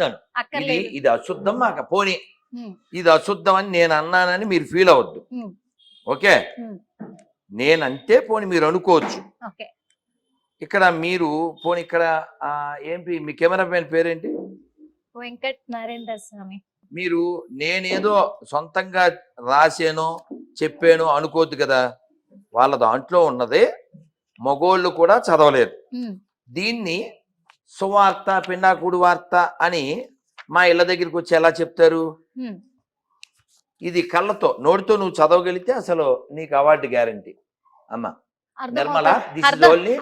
చెప్తున్నాను. ఇది ఇది అశుద్ధం మాక పోనీ. ఇది అశుద్ధం అని నేను అన్నానని మీరు ఫీల్ అవ్వద్దు. Um, okay? నేనంటే పోనీ మీరు అనుకోవచ్చు. ఇక్కడ మీరు పోనీ ఇక్కడ ఏంటి మీ కెమెరా మ్యాన్ పేరేంటి? వెంకట్ నరేంద్ర స్వామి. మీరు నేనేదో సొంతంగా రాసానో చెప్పానో అనుకోవద్దు కదా. వాళ్ళ దాంట్లో ఉన్నదే మగోళ్ళు కూడా చదవలేదు. దీన్ని సువార్త పిండాకుడు వార్త అని మా ఇళ్ళ దగ్గరికి వచ్చి ఎలా చెప్తారు? ఇది కళ్ళతో నోటితో నువ్వు చదవగలిగితే అసలు నీకు అవార్డు గ్యారంటీ అమ్మ నిర్మల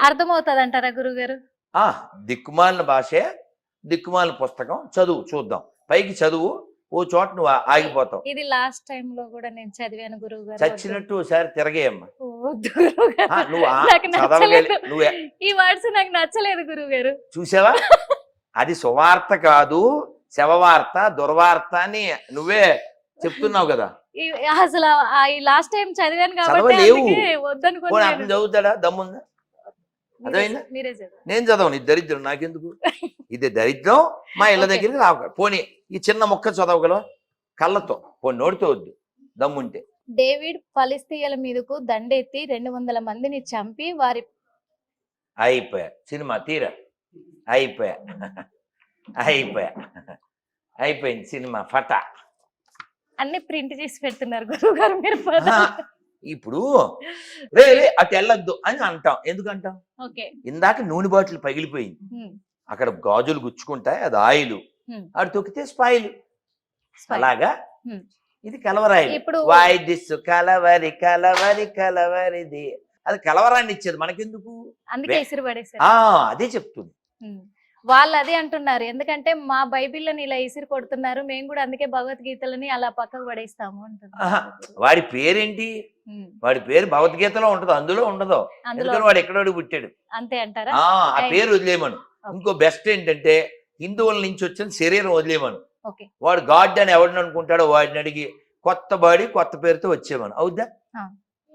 అర్థమవుతుంది అంటారా గురుగారు ఆ దిక్కుమాలిన భాషే దిక్కుమాలిన పుస్తకం చదువు చూద్దాం. పైకి చదువు ఓ చోట నువ్వు ఆగిపోతావు. ఇది లాస్ట్ టైం లో కూడా నేను చదివాను గురువు గారు. చచ్చినట్టు ఒకసారి తిరగేయమ్మ. నువ్వు చదవగలి. నువ్వు ఈ వర్డ్స్ నాకు నచ్చలేదు గురువు గారు. చూసావా? అది సువార్త కాదు శవవార్త దుర్వార్త అని నువ్వే చెప్తున్నావు కదా. అసలు లాస్ట్ టైం చదివాను కాబట్టి చదవలేవు. చదువుతాడా? దమ్ముందా? అర్థమైందా? నేను చదవను ఇది దరిద్రం నాకెందుకు? ఇది దరిద్రం మా ఇళ్ళ. దగ్గరికి రావు. పోనీ ఈ చిన్న మొక్క చదవగలవా? కళ్ళతో పోనీ నోటితో వద్దు దమ్ముంటే. డేవిడ్ ఫలిస్తీయుల మీదకు దండెత్తి రెండు వందల మందిని చంపి వారి అయిపోయా. సినిమా తీరా. అయిపోయా. అయిపోయా. అయిపోయింది సినిమా ఫట. అన్ని ప్రింట్ చేసి పెడుతున్నారు గురువు గారు మీరు ఇప్పుడు రే అటు వెళ్ళొద్దు అని అంటాం. ఎందుకు అంటాం ఓకే. ఇందాక నూనె బాటిల్ పగిలిపోయింది. అక్కడ గాజులు గుచ్చుకుంటాయి అది ఆయిల్. అటు తొక్కితే స్పాయిల్ అలాగా. ఇది కలవరాయి ఇప్పుడు వాయి దిస్సు కలవరి కలవరి కలవరిది. అది కలవరాన్ని ఇచ్చేది మనకెందుకు? అదే చెప్తుంది. వాళ్ళు అదే అంటున్నారు. ఎందుకంటే మా బైబిల్ని ఇలా ఇసురు కొడుతున్నారు. మేము కూడా అందుకే భగవద్గీతలని అలా పక్కకు పడేస్తాము. అంటున్నారు. వాడి పేరేంటి. వాడి పేరు భగవద్గీతలో ఉంటది అందులో ఉండదు. ఎందుకని వాడు ఎక్కడోడు పుట్టాడు. అంతే అంటారా? ఆ. పేరు వదిలేయమను. Okay. ఇంకో బెస్ట్ ఏంటంటే హిందువుల నుంచి వచ్చిన శరీరం వదిలేయమను. వాడు గాడ్ అని ఎవడిని అనుకుంటాడో వాడిని అడిగి కొత్త బాడీ కొత్త పేరుతో వచ్చేవాను అవుద్దా.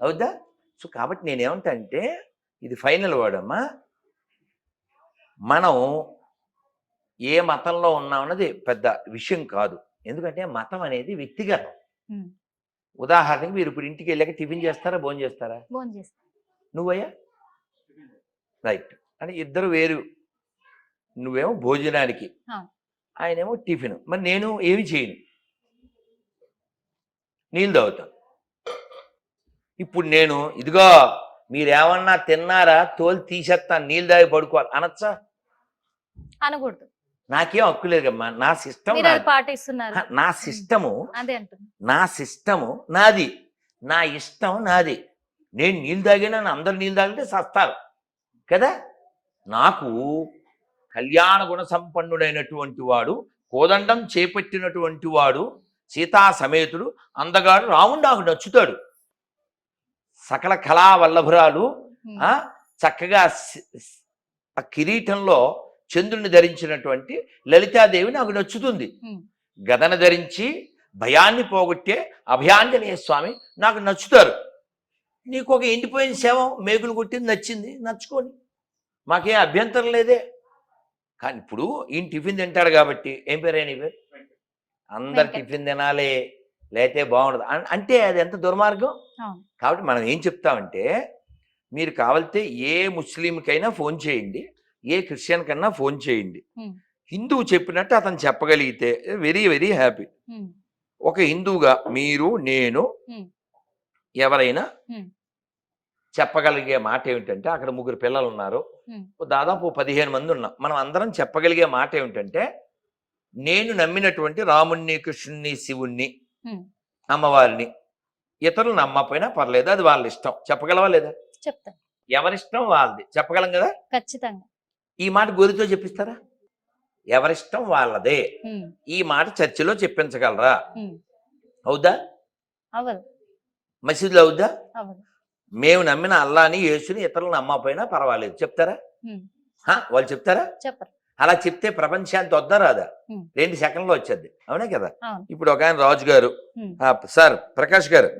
అవుద్దా? సో కాబట్టి నేనేమంటా అంటే ఇది ఫైనల్ వర్డ్ అమ్మా. మనం ఏ మతంలో ఉన్నామన్నది పెద్ద విషయం కాదు. ఎందుకంటే మతం అనేది వ్యక్తిగతం. ఉదాహరణకి మీరు ఇప్పుడు ఇంటికి వెళ్ళాక టిఫిన్ చేస్తారా భోజనం చేస్తారా? నువ్వయ్యా? రైట్. అంటే ఇద్దరు వేరు. నువ్వేమో భోజనానికి. ఆ. ఆయనేమో టిఫిన్. మరి నేను ఏమి చేయను? నీళ్ళు తాగుతాను. ఇప్పుడు నేను ఇదిగో మీరేమన్నా తిన్నారా? తోలు తీసేస్తాను నీళ్ళు తాగి పడుకోవాలి. అనొచ్చా? అనకూడదు. నాకేం హక్కు లేదమ్మా. నా సిస్టమ్ నా సిస్టము అదే అంటున్నా. నా సిస్టము నాది. నా ఇష్టం నాది. నేను నీళ్ళు తాగినా అందరు నీళ్ళు తాగితే సస్తారు. కదా? నాకు కళ్యాణ గుణ సంపన్నుడైనటువంటి వాడు కోదండం చేపట్టినటువంటి వాడు సీతా సమేతుడు అందగాడు రాముడు నాకు నచ్చుతాడు. సకల కళా వల్లభురాలు చక్కగా ఆ కిరీటంలో చంద్రుని ధరించినటువంటి లలితాదేవి నాకు నచ్చుతుంది. గదన ధరించి భయాన్ని పోగొట్టే అభయాంజనేయ స్వామి నాకు నచ్చుతారు. నీకు ఒక ఎండిపోయిన శవం మేకులు కొట్టింది నచ్చింది నచ్చుకోని. మాకేం అభ్యంతరం లేదే. కానీ ఇప్పుడు ఈయన టిఫిన్ తింటాడు కాబట్టి ఏం పేరు నీ పేరు? అందరు. టిఫిన్ తినాలి లేతే బాగుండదు. అంటే అది ఎంత దుర్మార్గం. కాబట్టి మనం ఏం చెప్తామంటే మీరు కావాలితే ఏ ముస్లింకైనా ఫోన్ చేయండి. ఏ క్రిస్టియన్ కన్నా ఫోన్ చేయండి. హిందువు చెప్పినట్టు అతను చెప్పగలిగితే వెరీ వెరీ హ్యాపీ. ఒక హిందువుగా మీరు నేను. ఎవరైనా. చెప్పగలిగే మాట ఏమిటంటే అక్కడ ముగ్గురు పిల్లలు ఉన్నారు. దాదాపు పదిహేను మంది ఉన్నాం మనం అందరం చెప్పగలిగే మాట ఏమిటంటే నేను నమ్మినటువంటి రాముణ్ణి కృష్ణుణ్ణి శివుణ్ణి. అమ్మవారిని ఇతరులు నమ్మకపోయినా పర్లేదు అది వాళ్ళ ఇష్టం చెప్పగలవా లేదా చెప్తాను ఎవరిష్టం వాళ్ళది చెప్పగలం కదా ఖచ్చితంగా ఈ మాట గోరితో చెప్పిస్తారా? ఎవరిష్టం వాళ్ళదే. ఈ మాట చర్చిలో చెప్పించగలరా. అవుదా. మసీదులో అవుద్దా? మేము నమ్మిన అల్లాని యేసుని ఇతరులు నమ్మకపోయినా పర్వాలేదు. చెప్తారా? వాళ్ళు చెప్తారా? చెప్పరు. అలా చెప్తే ప్రపంచానికి వద్దా రాదా. రెండు సెకండ్లో వచ్చేది అవునే కదా? ఇప్పుడు ఒక ఆయన రాజు గారు సార్ ప్రకాష్ గారు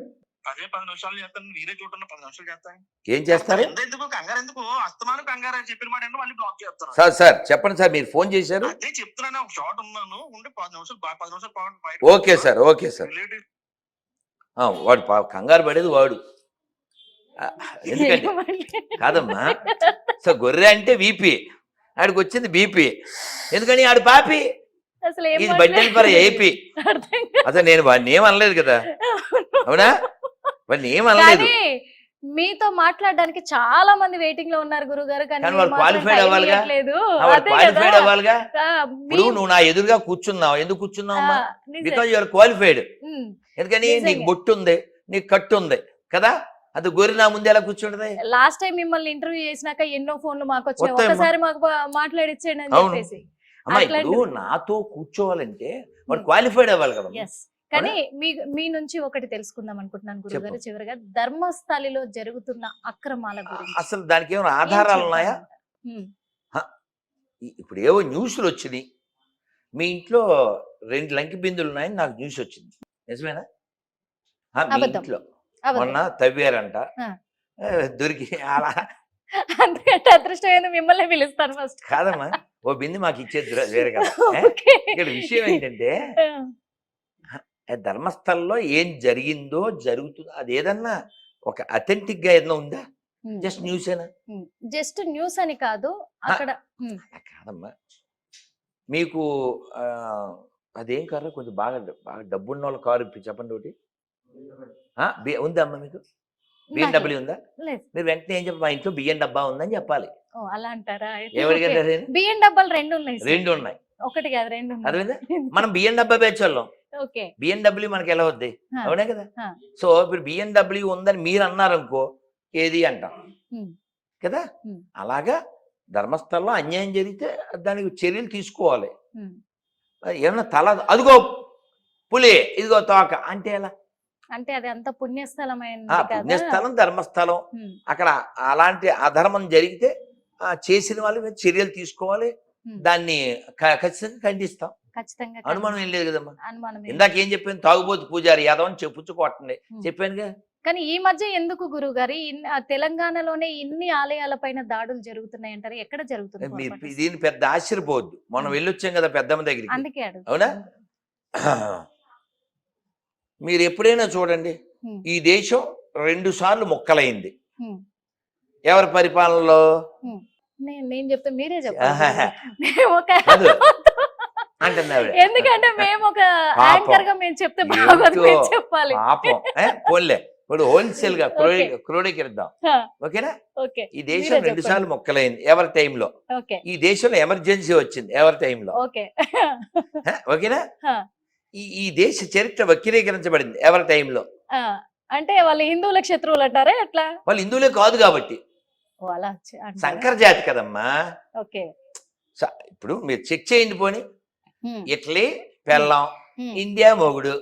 అదే పది నిమిషాలు చేస్తాను మీరే చూడండి పది నిమిషాలు చేస్తాను. ఏం చేస్తారు? ఎందుకు? కంగారు ఎందుకు? అస్తమానం కంగారు అని చెప్పిన మాట మళ్ళీ బ్లాక్ చేస్తాను సార్ సార్ చెప్పండి సార్ మీరు ఫోన్ చేశారు? అదే చెప్తున్నాను ఒక షార్ట్ ఉన్నాను ఉండి పది నిమిషాలు పది నిమిషాలు పాటు ఓకే సార్ ఓకే సార్. వాడు కంగారు పడేది వాడు. ఎందుకంటే కాదమ్మా. సో గొర్రె అంటే వీపీ ఆడికి వచ్చింది బీపీ. ఎందుకని? ఆడు పాపి. ఇది బడ్డెల్ ఫర్ ఏపీ. అసలు నేను వాడిని ఏం అనలేదు కదా? అవునా? కానీ మీతో మాట్లాడడానికి చాలా మంది వెయిటింగ్లో ఉన్నారు గురువు గారు కానీ వాళ్ళు అవ్వాలిగా? క్వాలిఫైడ్. అవ్వాలిగా ఇప్పుడు మీ- నువ్వు నా ఎదురుగా కూర్చున్నావు ఎందుకు కూర్చున్నావు. Because your qualified. ఎందుకని. నీకు బొట్టు ఉంది నీకు కట్టు ఉంది కదా అది గొర్రె నా ముందు ఎలా కూర్చుంటది లాస్ట్ టైం మిమ్మల్ని ఇంటర్వ్యూ చేసినాక ఎన్నో ఫోన్లు మాకు వచ్చాయి. ఒకసారి మాకు మాట్లాడిచ్చేయండి అని. చెప్పేసి అమ్మా అట్లాంటిది. ఇప్పుడు నాతో కూర్చోవాలంటే వాడు. క్వాలిఫైడ్ అవ్వాలి కదా కానీ మీ మీ నుంచి ఒకటి తెలుసుకుందాం అనుకుంటున్నాను గురుగారు చివరిగా ధర్మస్థలిలో జరుగుతున్న అక్రమాల గురించి. అసలు దానికి ఏమైనా ఆధారాలు ఉన్నాయా? ఇప్పుడు ఏవో న్యూస్లు వచ్చినాయి. మీ ఇంట్లో రెండు లంకి బిందులు ఉన్నాయని నాకు న్యూస్ వచ్చింది. నిజమేనా? మీ. ఇంట్లో. మొన్న తవ్వారంట. దొరికి అలా అందుకంటే అదృష్టం ఏంది? మిమ్మల్ని పిలుస్తాను ఫస్ట్. కాదమ్మా ఓ బింది మాకు ఇచ్చేది వేరే కదా. ఇక్కడ విషయం ఏంటంటే ధర్మస్థలంలో ఏం జరిగిందో జరుగుతుందో అది ఏదన్నా ఒక అథెంటిక్గా ఏదైనా ఉందా. జస్ట్ న్యూసేనా? ఉమ్. జస్ట్ న్యూస్ అని కాదు అక్కడ కాదమ్మా. మీకు అదేం కారు కొంచెం బాగా బాగా డబ్బున్న వాళ్ళ కారు చెప్పండి ఒకటి. ఉందా అమ్మా మీకు? బిఎండబ్ల్యూ ఉందా? మీరు వెంటనే ఏం చెప్పి మా ఇంట్లో బియ్యం డబ్బా ఉందని చెప్పాలి. అలా అంటారా? ఎవరికంటే బియ్యం డబ్బాలు రెండు ఉన్నాయి. రెండు ఉన్నాయి ఒకటి కాదు రెండు అర్థమైందా? మనం బియ్యం డబ్బా పేర్చోళ్ళం ఓకే బిఎండబ్ల్యూ మనకి ఎలా వద్ది. అవునే కదా. సో ఇప్పుడు బిఎండబ్ల్యూ ఉందని మీరు అన్నారనుకో ఏది అంటాం. కదా. అలాగా ధర్మస్థలంలో అన్యాయం జరిగితే దానికి చర్యలు తీసుకోవాలి. ఏమన్నా తల అదిగో పులి ఇదిగో తోక అంటే ఎలా అంటే అది అంత కదా పుణ్యస్థలం ధర్మస్థలం. అక్కడ అలాంటి అధర్మం జరిగితే చేసిన వాళ్ళు మీద చర్యలు తీసుకోవాలి. దాన్ని ఖచ్చితంగా ఖండిస్తాం ఖచ్చితంగా అనుమానం ఏం లేదు కదమ్మా. అనుమానం ఇందాక ఏం చెప్పాను తాగుబోతు పూజారి యాదవ్ అని చెప్పుచ్చు కొట్టండి ఉమ్. చెప్పానుగా? కానీ ఈ మధ్య ఎందుకు గురువు గారు తెలంగాణలోనే ఇన్ని ఆలయాల పైన దాడులు జరుగుతున్నాయి అంటారు ఎక్కడ పొరపాటు? దీన్ని పెద్ద ఆశ్చర్యపోవద్దు. మనం. వెళ్ళొచ్చాం కదా పెద్దమ్మ దగ్గరికి. అందుకే అవునా? మీరు ఎప్పుడైనా చూడండి. ఈ దేశం రెండు సార్లు మొక్కలైంది. ఎవరి పరిపాలనలో? నేను చెప్తే మీరే ఆహాహా. ఎందుకంటే మేము ఒక. యాంకర్గా మేము చెప్తే బాగోదు. చెప్పాలి? పోన్లే. ఇప్పుడు హోల్సేల్గా క్రోడీ ఓకే. క్రోడీకిద్దాం హా, ఓకేనా? ఓకే. ఈ దేశం రెండు. సార్లు మొక్కలైంది. ఎవరి టైంలో? ఈ దేశంలో ఎమర్జెన్సీ వచ్చింది. ఎవరి టైంలో? ఓకేనా. ఈ ఈ దేశ చరిత్ర వక్రీకరించబడింది. ఎవరి టైంలో? అంటే వాళ్ళు హిందువుల శత్రువులు అంటారా ఎట్లా? వాళ్ళు హిందువులే కాదు కాబట్టి? సంకర జాతి కదమ్మా. ఓకే. ఇప్పుడు మీరు చెక్ చేయండి పోని. ఇటలీ పెళ్ళం ఇండియా మొగుడు.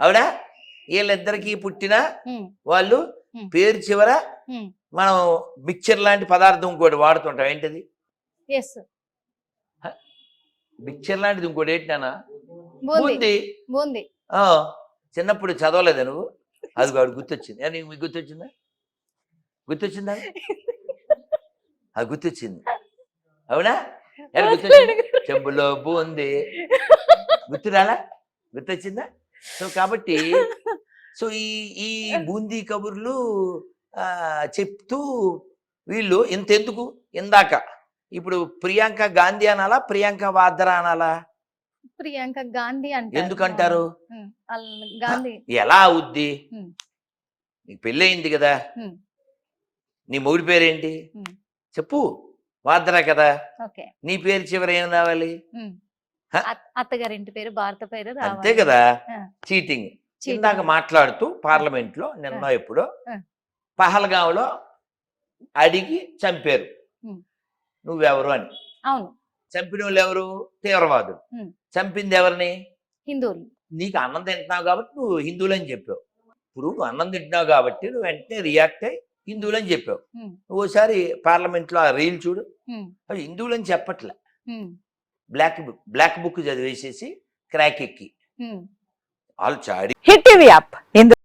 అవునా? వీళ్ళిద్దరికి పుట్టిన వాళ్ళు. పేరు చివర. మనం మిక్చర్ లాంటి పదార్థం ఇంకోటి వాడుతుంటాం. ఏంటిది? మిక్చర్ లాంటిది ఇంకోటి ఏంటినా బూంది. బూంది. చిన్నప్పుడు చదవలేదా నువ్వు? అది వాడు గుర్తొచ్చింది. నీకు మీకు గుర్తొచ్చిందా? గుర్తొచ్చిందా? అది గుర్తొచ్చింది. అవునా? చెంబులో బూంది గుర్తురాలా గుర్తొచ్చిందా? సో కాబట్టి సో ఈ ఈ బూందీ కబుర్లు ఆ, చెప్తూ వీళ్ళు ఇంతెందుకు? ఇందాక. ఇప్పుడు ప్రియాంక గాంధీ అనాలా? ప్రియాంక వాద్రా అనాలా? ప్రియాంక గాంధీ అంటారు. ఎందుకంటారు? గాంధీ. ఎలా అవుద్ది. నీకు పెళ్ళయింది కదా. నీ మొగుడి పేరేంటి. చెప్పు. వాద్రా కదా నీ పేరు చివరి ఏం రావాలి? అత్తగారింటి పేరు భారత పేరు అంతే కదా. చీటింగ్. ఇందాక మాట్లాడుతూ పార్లమెంట్లో నిన్న ఎప్పుడో. పహల్గాంలో అడిగి చంపారు. నువ్వెవరు అని. అవును. చంపిన వాళ్ళు ఎవరు తీవ్రవాదులు. చంపింది ఎవరిని హిందువులు. నీకు అన్నం తింటున్నావు కాబట్టి నువ్వు హిందువులని చెప్పావు. ఇప్పుడు అన్నం తింటున్నావు కాబట్టి నువ్వు వెంటనే రియాక్ట్ అయ్యి హిందువులని చెప్పావు ఉమ్. నువ్వు ఒకసారి పార్లమెంట్లో ఆ రీల్ చూడు. అవి హిందువులని చెప్పట్లే. బ్లాక్ బుక్ బ్లాక్ బుక్ చదివేసేసి క్రాక్ ఎక్కి. వాళ్ళు చాడి హిట్ టీవీ యాప్ ఇందులో